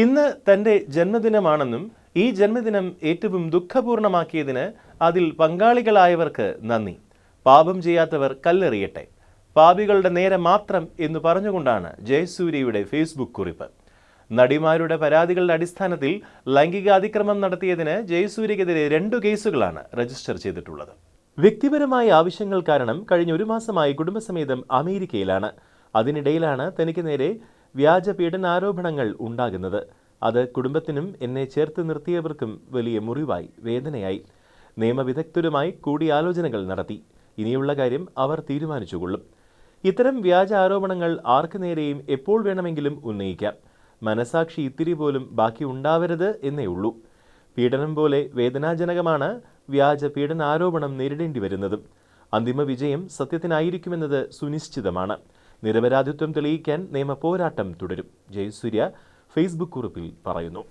ഇന്ന് തന്റെ ജന്മദിനമാണെന്നും ഈ ജന്മദിനം ഏറ്റവും ദുഃഖപൂർണമാക്കിയതിന് അതിൽ പങ്കാളികളായവർക്ക് നന്ദി. പാപം ചെയ്യാത്തവർ കല്ലെറിയട്ടെ. പാപികളുടെ നേരെ മാത്രം എന്ന് പറഞ്ഞുകൊണ്ടാണ് ജയസൂര്യയുടെ ഫേസ്ബുക്ക് കുറിപ്പ്. നടിമാരുടെ പരാതികളുടെ അടിസ്ഥാനത്തിൽ ലൈംഗിക അതിക്രമം നടത്തിയതിന് ജയസൂര്യക്കെതിരെ രണ്ടു കേസുകളാണ് രജിസ്റ്റർ ചെയ്തിട്ടുള്ളത്. വ്യക്തിപരമായ ആവശ്യങ്ങൾ കാരണം കഴിഞ്ഞ ഒരു മാസമായി കുടുംബസമേതം അമേരിക്കയിലാണ്. അതിനിടയിലാണ് തനിക്ക് നേരെ വ്യാജ പീഡനാരോപണങ്ങൾ ഉണ്ടാകുന്നത്. അത് കുടുംബത്തിനും എന്നെ ചേർത്ത് നിർത്തിയവർക്കും വലിയ മുറിവായി വേദനയായി. നിയമവിദഗ്ധരുമായി കൂടിയാലോചനകൾ നടത്തി. ഇനിയുള്ള കാര്യം അവർ തീരുമാനിച്ചുകൊള്ളും. ഇത്തരം വ്യാജ ആരോപണങ്ങൾ ആർക്കു നേരെയും എപ്പോൾ വേണമെങ്കിലും ഉന്നയിക്കാം. മനസാക്ഷി ഇത്തിരി പോലും ബാക്കി ഉണ്ടാവരുത് എന്നേ ഉള്ളൂ. പീഡനം പോലെ വേദനാജനകമാണ് വ്യാജ പീഡനാരോപണം നേരിടേണ്ടി വരുന്നതും. അന്തിമ വിജയം സത്യത്തിനായിരിക്കുമെന്നത് സുനിശ്ചിതമാണ്. നിരപരാധിത്വം തെളിയിക്കാൻ നിയമപോരാട്ടം തുടരും. ജയസൂര്യ ഫേസ്ബുക്ക് കുറിപ്പിൽ പറയുന്നു.